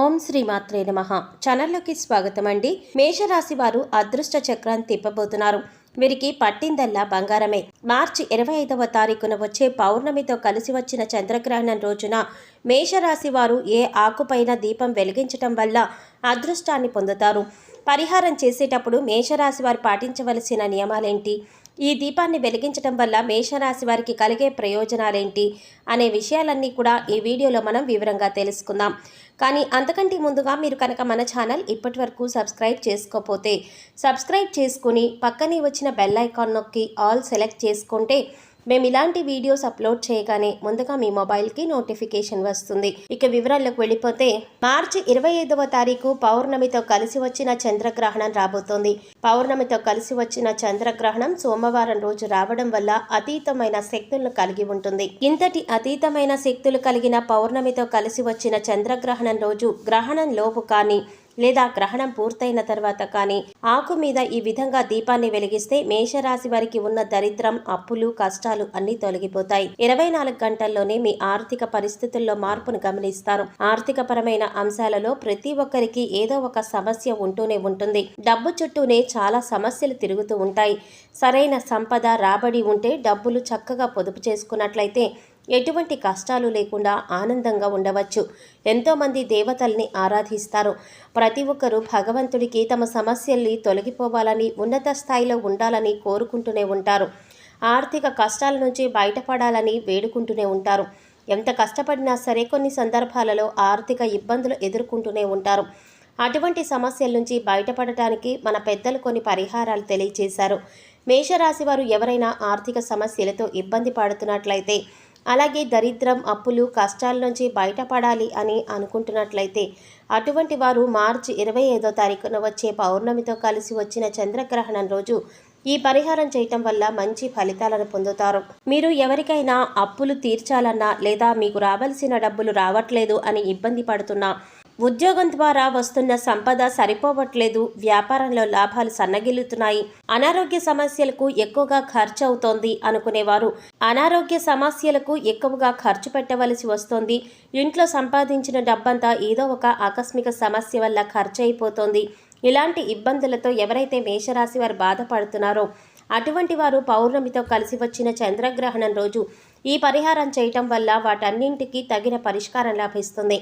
ఓం శ్రీ మాత్రే నమ. ఛానల్లోకి స్వాగతం అండి మేషరాశి వారు అదృష్ట చక్రాన్ని తిప్పబోతున్నారు. వీరికి పట్టిందల్లా బంగారమే. మార్చి ఇరవై ఐదవ తారీఖున వచ్చే పౌర్ణమితో కలిసి వచ్చిన చంద్రగ్రహణం రోజున మేషరాశి వారు ఏ ఆకుపైన దీపం వెలిగించటం వల్ల అదృష్టాన్ని పొందుతారు? పరిహారం చేసేటప్పుడు మేషరాశి వారు పాటించవలసిన నియమాలేంటి? ఈ దీపాన్ని వెలిగించడం వల్ల మేషరాశి వారికి కలిగే ప్రయోజనాలేంటి అనే విషయాలన్నీ కూడా ఈ వీడియోలో మనం వివరంగా తెలుసుకుందాం. కానీ అంతకంటే ముందుగా మీరు కనుక మన ఛానల్ ఇప్పటి వరకు సబ్స్క్రైబ్ చేసుకోకపోతే సబ్స్క్రైబ్ చేసుకుని పక్కనే వచ్చిన బెల్ ఐకాన్ నొక్కి ఆల్ సెలెక్ట్ చేసుకుంటే మేము ఇలాంటి వీడియోస్ అప్లోడ్ చేయగానే ముందుగా మీ మొబైల్కి నోటిఫికేషన్ వస్తుంది. ఇక వివరాల్లోకి వెళ్ళిపోతే మార్చి ఇరవై ఐదవ తారీఖు పౌర్ణమితో కలిసి వచ్చిన చంద్రగ్రహణం రాబోతోంది. పౌర్ణమితో కలిసి వచ్చిన చంద్రగ్రహణం సోమవారం రోజు రావడం వల్ల అతీతమైన శక్తులను కలిగి ఉంటుంది. ఇంతటి అతీతమైన శక్తులు కలిగిన పౌర్ణమితో కలిసి వచ్చిన చంద్రగ్రహణం రోజు గ్రహణం లోపు కానీ లేదా గ్రహణం పూర్తయిన తర్వాత కానీ ఆకు మీద ఈ విధంగా దీపాన్ని వెలిగిస్తే మేషరాశి వారికి ఉన్న దరిద్రం అప్పులు కష్టాలు అన్ని తొలగిపోతాయి. ఇరవై నాలుగు గంటల్లోనే మీ ఆర్థిక పరిస్థితుల్లో మార్పును గమనిస్తారు. ఆర్థిక పరమైన అంశాలలో ప్రతి ఒక్కరికి ఏదో ఒక సమస్య ఉంటూనే ఉంటుంది. డబ్బు చుట్టూనే చాలా సమస్యలు తిరుగుతూ ఉంటాయి. సరైన సంపద రాబడి ఉంటే డబ్బులు చక్కగా పొదుపు చేసుకున్నట్లయితే ఎటువంటి కష్టాలు లేకుండా ఆనందంగా ఉండవచ్చు. ఎంతోమంది దేవతల్ని ఆరాధిస్తారు. ప్రతి ఒక్కరూ భగవంతుడికి తమ సమస్యల్ని తొలగిపోవాలని ఉన్నత స్థాయిలో ఉండాలని కోరుకుంటూనే ఉంటారు. ఆర్థిక కష్టాల నుంచి బయటపడాలని వేడుకుంటూనే ఉంటారు. ఎంత కష్టపడినా సరే కొన్ని సందర్భాలలో ఆర్థిక ఇబ్బందులు ఎదుర్కొంటూనే ఉంటారు. అటువంటి సమస్యల నుంచి బయటపడటానికి మన పెద్దలు కొన్ని పరిహారాలు తెలియజేశారు మేషరాశి వారు ఎవరైనా ఆర్థిక సమస్యలతో ఇబ్బంది పడుతున్నట్లయితే అలాగే దరిద్రం అప్పులు కష్టాల నుంచి బయటపడాలి అని అనుకుంటున్నట్లయితే అటువంటి వారు మార్చి ఇరవై ఐదో తారీఖున వచ్చే పౌర్ణమితో కలిసి వచ్చిన చంద్రగ్రహణం రోజు ఈ పరిహారం చేయటం వల్ల మంచి ఫలితాలను పొందుతారు. మీరు ఎవరికైనా అప్పులు తీర్చాలన్నా లేదా మీకు రావాల్సిన డబ్బులు రావట్లేదు అని ఇబ్బంది పడుతున్నా ఉద్యోగం ద్వారా వస్తున్న సంపద సరిపోవట్లేదు వ్యాపారంలో లాభాలు సన్నగిల్లుతున్నాయి అనారోగ్య సమస్యలకు ఎక్కువగా ఖర్చు అవుతోంది అనుకునేవారు. అనారోగ్య సమస్యలకు ఎక్కువగా ఖర్చు పెట్టవలసి వస్తోంది. ఇంట్లో సంపాదించిన డబ్బంతా ఏదో ఒక ఆకస్మిక సమస్య వల్ల ఖర్చు అయిపోతోంది ఇలాంటి ఇబ్బందులతో ఎవరైతే మేషరాశి వారు బాధపడుతున్నారో అటువంటి వారు పౌర్ణమితో కలిసి వచ్చిన చంద్రగ్రహణం రోజు ఈ పరిహారం చేయటం వల్ల వాటన్నింటికి తగిన పరిష్కారం లభిస్తుంది.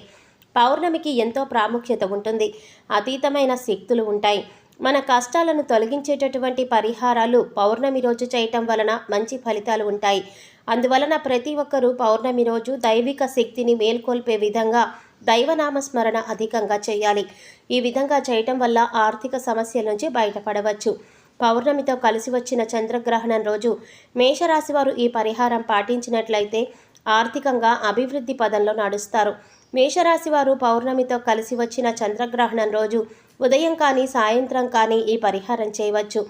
పౌర్ణమికి ఎంతో ప్రాముఖ్యత ఉంటుంది. అతీతమైన శక్తులు ఉంటాయి. మన కష్టాలను తొలగించేటటువంటి పరిహారాలు పౌర్ణమి రోజు చేయటం వలన మంచి ఫలితాలు ఉంటాయి. అందువలన ప్రతి ఒక్కరూ పౌర్ణమి రోజు దైవిక శక్తిని మేల్కొల్పే విధంగా దైవనామస్మరణ అధికంగా చేయాలి. ఈ విధంగా చేయటం వల్ల ఆర్థిక సమస్యల నుంచి బయటపడవచ్చు. పౌర్ణమితో కలిసి వచ్చిన చంద్రగ్రహణం రోజు మేషరాశి వారు ఈ పరిహారం పాటించినట్లయితే ఆర్థికంగా అభివృద్ధి పదంలో నడుస్తారు. మేషరాశి వారు పౌర్ణమితో కలిసి వచ్చిన చంద్రగ్రహణం రోజు ఉదయం కానీ సాయంత్రం కానీ ఈ పరిహారం చేయవచ్చు.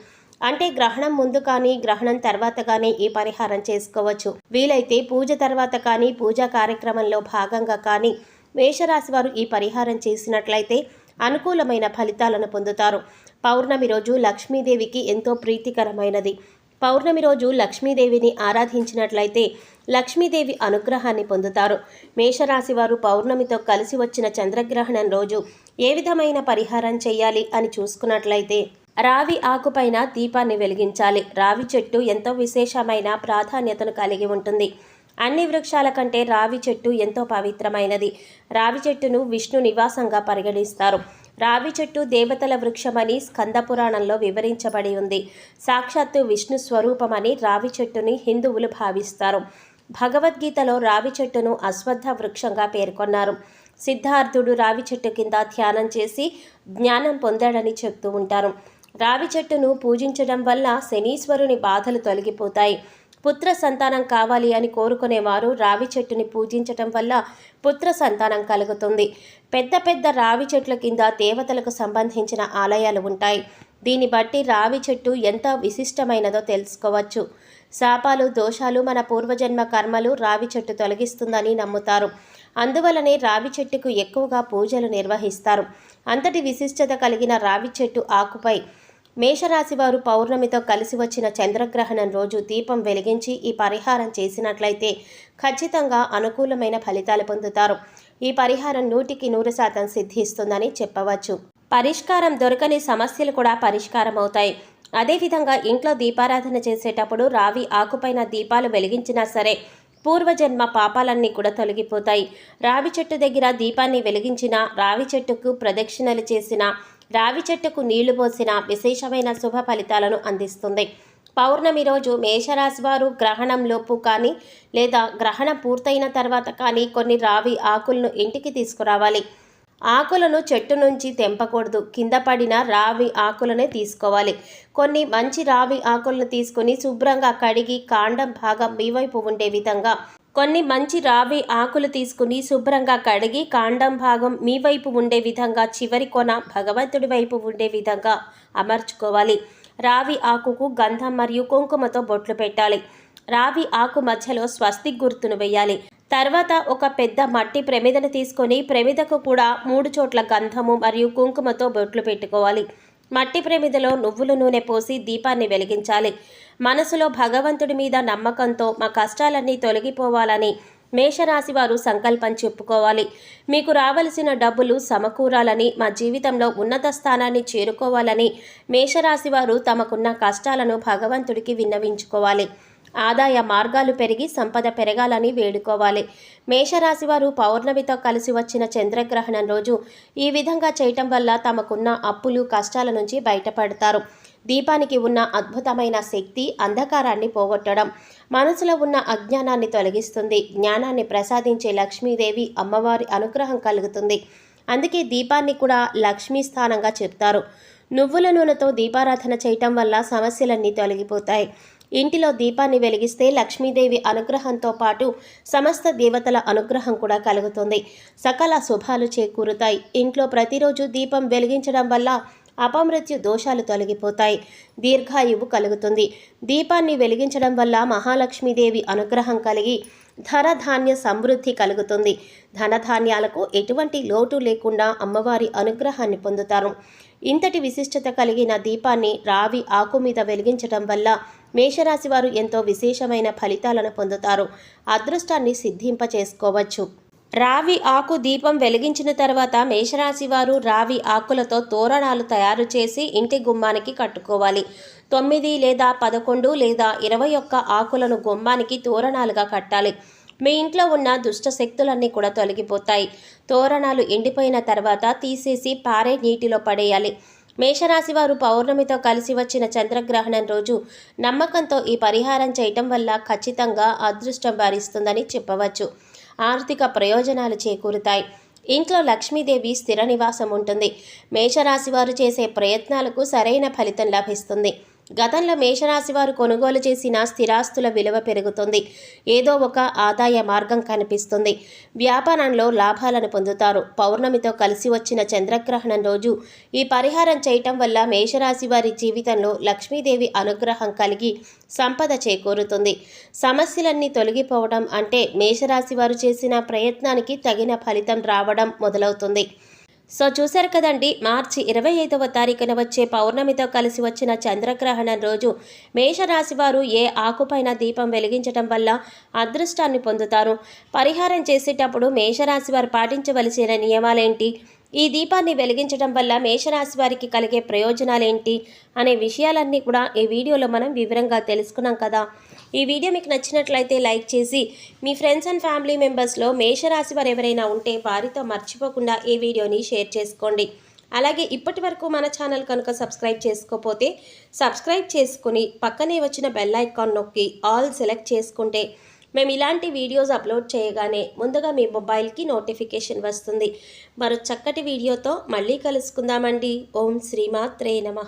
అంటే గ్రహణం ముందు కానీ గ్రహణం తర్వాత కానీ ఈ పరిహారం చేసుకోవచ్చు. వీలైతే పూజ తర్వాత కానీ పూజా కార్యక్రమంలో భాగంగా కానీ మేషరాశి వారు ఈ పరిహారం చేసినట్లయితే అనుకూలమైన ఫలితాలను పొందుతారు. పౌర్ణమి రోజు లక్ష్మీదేవికి ఎంతో ప్రీతికరమైనది. పౌర్ణమి రోజు లక్ష్మీదేవిని ఆరాధించినట్లయితే లక్ష్మీదేవి అనుగ్రహాన్ని పొందుతారు. మేషరాశి వారు పౌర్ణమితో కలిసి వచ్చిన చంద్రగ్రహణం రోజు ఏ విధమైన పరిహారం చేయాలి అని చూసుకున్నట్లయితే రావి ఆకుపైన దీపాన్ని వెలిగించాలి. రావి చెట్టు ఎంతో విశేషమైన ప్రాధాన్యతను కలిగి ఉంటుంది. అన్ని వృక్షాల కంటే రావి చెట్టు ఎంతో పవిత్రమైనది. రావి చెట్టును విష్ణు నివాసంగా పరిగణిస్తారు. రావి చెట్టు దేవతల వృక్షమని స్కందపురాణంలో వివరించబడి ఉంది. సాక్షాత్తు విష్ణు స్వరూపమని రావి చెట్టుని హిందువులు భావిస్తారు. భగవద్గీతలో రావి చెట్టును అశ్వత్థ వృక్షంగా పేర్కొన్నారు. సిద్ధార్థుడు రావి చెట్టు కింద ధ్యానం చేసి జ్ఞానం పొందాడని చెప్తూ ఉంటారు. రావి చెట్టును పూజించడం వల్ల శనీశ్వరుని బాధలు తొలగిపోతాయి. పుత్ర సంతానం కావాలి అని కోరుకునేవారు. రావి చెట్టుని పూజించటం వల్ల పుత్ర సంతానం కలుగుతుంది. పెద్ద పెద్ద రావి చెట్ల కింద దేవతలకు సంబంధించిన ఆలయాలు ఉంటాయి. దీన్ని బట్టి రావి చెట్టు ఎంత విశిష్టమైనదో తెలుసుకోవచ్చు. శాపాలు దోషాలు మన పూర్వజన్మ కర్మలు రావి చెట్టు తొలగిస్తుందని నమ్ముతారు. అందువలనే రావి చెట్టుకు ఎక్కువగా పూజలు నిర్వహిస్తారు. అంతటి విశిష్టత కలిగిన రావి చెట్టు ఆకుపై మేషరాశి వారు పౌర్ణమితో కలిసి వచ్చిన చంద్రగ్రహణం రోజు దీపం వెలిగించి ఈ పరిహారం చేసినట్లయితే ఖచ్చితంగా అనుకూలమైన ఫలితాలు పొందుతారు. ఈ పరిహారం నూటికి నూరు శాతం సిద్ధిస్తుందని చెప్పవచ్చు. పరిష్కారం దొరకని సమస్యలు కూడా పరిష్కారం అవుతాయి. అదేవిధంగా ఇంట్లో దీపారాధన చేసేటప్పుడు రావి ఆకుపైన దీపాలు వెలిగించినా సరే పూర్వజన్మ పాపాలన్నీ కూడా తొలగిపోతాయి. రావి చెట్టు దగ్గర దీపాన్ని వెలిగించిన రావి చెట్టుకు ప్రదక్షిణలు చేసిన రావి చెట్టుకు నీళ్ళు పోసిన విశేషమైన శుభ ఫలితాలను అందిస్తుంది. పౌర్ణమి రోజు మేషరాశి వారు గ్రహణంలోపు కానీ లేదా గ్రహణం పూర్తయిన తర్వాత కానీ కొన్ని రావి ఆకులను ఇంటికి తీసుకురావాలి. ఆకులను చెట్టు నుంచి తెంపకూడదు. కింద పడిన రావి ఆకులనే తీసుకోవాలి. కొన్ని మంచి రావి ఆకులను తీసుకుని శుభ్రంగా కడిగి కాండం భాగం మీ వైపు ఉండే విధంగా కొన్ని మంచి రావి ఆకులు తీసుకుని శుభ్రంగా కడిగి కాండం భాగం మీ వైపు ఉండే విధంగా చివరి కొన భగవంతుడి వైపు ఉండే విధంగా అమర్చుకోవాలి. రావి ఆకుకు గంధం మరియు కుంకుమతో బొట్లు పెట్టాలి. రావి ఆకు మధ్యలో స్వస్తిక్ గుర్తును వేయాలి తర్వాత ఒక పెద్ద మట్టి ప్రమిదను తీసుకొని ప్రమిదకు కూడా మూడు చోట్ల గంధము మరియు కుంకుమతో బొట్లు పెట్టుకోవాలి. మట్టి ప్రమిదలో నువ్వుల నూనె పోసి దీపాన్ని వెలిగించాలి. మనసులో భగవంతుడి మీద నమ్మకంతో మా కష్టాలన్నీ తొలగిపోవాలని మేషరాశి వారు సంకల్పం చెప్పుకోవాలి. మీకు రావలసిన డబ్బులు సమకూరాలని మా జీవితంలో ఉన్నత స్థానాన్ని చేరుకోవాలని మేషరాశి వారు తమకున్న కష్టాలను భగవంతుడికి విన్నవించుకోవాలి. ఆదాయ మార్గాలు పెరిగి సంపద పెరగాలని వేడుకోవాలి. మేషరాశి వారు పౌర్ణమితో కలిసి వచ్చిన చంద్రగ్రహణం రోజు ఈ విధంగా చేయటం వల్ల తమకున్న అప్పులు కష్టాల నుంచి బయటపడతారు. దీపానికి ఉన్న అద్భుతమైన శక్తి అంధకారాన్ని పోగొట్టడం మనసులో ఉన్న అజ్ఞానాన్ని తొలగిస్తుంది జ్ఞానాన్ని ప్రసాదించే లక్ష్మీదేవి అమ్మవారి అనుగ్రహం కలుగుతుంది. అందుకే దీపాన్ని కూడా లక్ష్మీ స్థానంగా చెప్తారు. నువ్వుల నూనెతో దీపారాధన చేయటం వల్ల సమస్యలన్నీ తొలగిపోతాయి. ఇంటిలో దీపాన్ని వెలిగిస్తే లక్ష్మీదేవి అనుగ్రహంతో పాటు సమస్త దేవతల అనుగ్రహం కూడా కలుగుతుంది. సకల శుభాలు చేకూరుతాయి. ఇంట్లో ప్రతిరోజు దీపం వెలిగించడం వల్ల అపమృత్యు దోషాలు తొలగిపోతాయి. దీర్ఘాయువు కలుగుతుంది. దీపాన్ని వెలిగించడం వల్ల మహాలక్ష్మీదేవి అనుగ్రహం కలిగి ధనధాన్య సమృద్ధి కలుగుతుంది. ధనధాన్యాలకు ఎటువంటి లోటు లేకుండా అమ్మవారి అనుగ్రహాన్ని పొందుతారు. ఇంతటి విశిష్టత కలిగిన దీపాన్ని రావి ఆకు మీద వెలిగించడం వల్ల మేషరాశి వారు ఎంతో విశేషమైన ఫలితాలను పొందుతారు. అదృష్టాన్ని సిద్ధింపచేసుకోవచ్చు. రావి ఆకు దీపం వెలిగించిన తర్వాత మేషరాశి వారు రావి ఆకులతో తోరణాలు తయారు చేసి ఇంటి గుమ్మానికి కట్టుకోవాలి. తొమ్మిది లేదా పదకొండు లేదా ఇరవై ఒక్క ఆకులను గుమ్మానికి తోరణాలుగా కట్టాలి. మీ ఇంట్లో ఉన్న దుష్ట శక్తులన్నీ కూడా తొలగిపోతాయి. తోరణాలు ఎండిపోయిన తర్వాత తీసేసి పారే నీటిలో పడేయాలి. మేషరాశి వారు పౌర్ణమితో కలిసి వచ్చిన చంద్రగ్రహణం రోజు నమ్మకంతో ఈ పరిహారం చేయటం వల్ల ఖచ్చితంగా అదృష్టం భరిస్తుందని చెప్పవచ్చు. ఆర్థిక ప్రయోజనాలు చేకూరుతాయి. ఇంట్లో లక్ష్మీదేవి స్థిర నివాసం ఉంటుంది. మేషరాశి వారు చేసే ప్రయత్నాలకు సరైన ఫలితం లభిస్తుంది. గతంలో మేషరాశి వారు కొనుగోలు చేసిన స్థిరాస్తుల విలువ పెరుగుతుంది. ఏదో ఒక ఆదాయ మార్గం కనిపిస్తుంది. వ్యాపారంలో లాభాలను పొందుతారు. పౌర్ణమితో కలిసి వచ్చిన చంద్రగ్రహణం రోజు ఈ పరిహారం చేయటం వల్ల మేషరాశి వారి జీవితంలో లక్ష్మీదేవి అనుగ్రహం కలిగి సంపద చేకూరుతుంది. సమస్యలన్నీ తొలగిపోవడం అంటే మేషరాశి వారు చేసిన ప్రయత్నానికి తగిన ఫలితం రావడం మొదలవుతుంది. సో చూశారు కదండి మార్చి ఇరవై ఐదవ తారీఖున వచ్చే పౌర్ణమితో కలిసి వచ్చిన చంద్రగ్రహణం రోజు మేషరాశి వారు ఏ ఆకుపైన దీపం వెలిగించడం వల్ల అదృష్టాన్ని పొందుతారు? పరిహారం చేసేటప్పుడు మేషరాశి వారు పాటించవలసిన నియమాలేంటి? ఈ దీపాన్ని వెలిగించడం వల్ల మేషరాశి వారికి కలిగే ప్రయోజనాలేంటి? అనే విషయాలన్నీ కూడా ఈ వీడియోలో మనం వివరంగా తెలుసుకున్నాం కదా. ఈ వీడియో మీకు నచ్చినట్లయితే లైక్ చేసి మీ ఫ్రెండ్స్ అండ్ ఫ్యామిలీ మెంబర్స్లో మేషరాశి వారు ఎవరైనా ఉంటే వారితో మర్చిపోకుండా ఈ వీడియోని షేర్ చేసుకోండి. అలాగే ఇప్పటి వరకు మన ఛానల్ కనుక సబ్స్క్రైబ్ చేసుకోకపోతే సబ్స్క్రైబ్ చేసుకుని పక్కనే వచ్చిన బెల్ ఐకాన్ నొక్కి ఆల్ సెలెక్ట్ చేసుకుంటే మేము ఇలాంటి వీడియోస్ అప్లోడ్ చేయగానే ముందుగా మీ మొబైల్కి నోటిఫికేషన్ వస్తుంది. మరో చక్కటి వీడియోతో మళ్ళీ కలుసుకుందామండి. ఓం శ్రీమాత్రే నమ.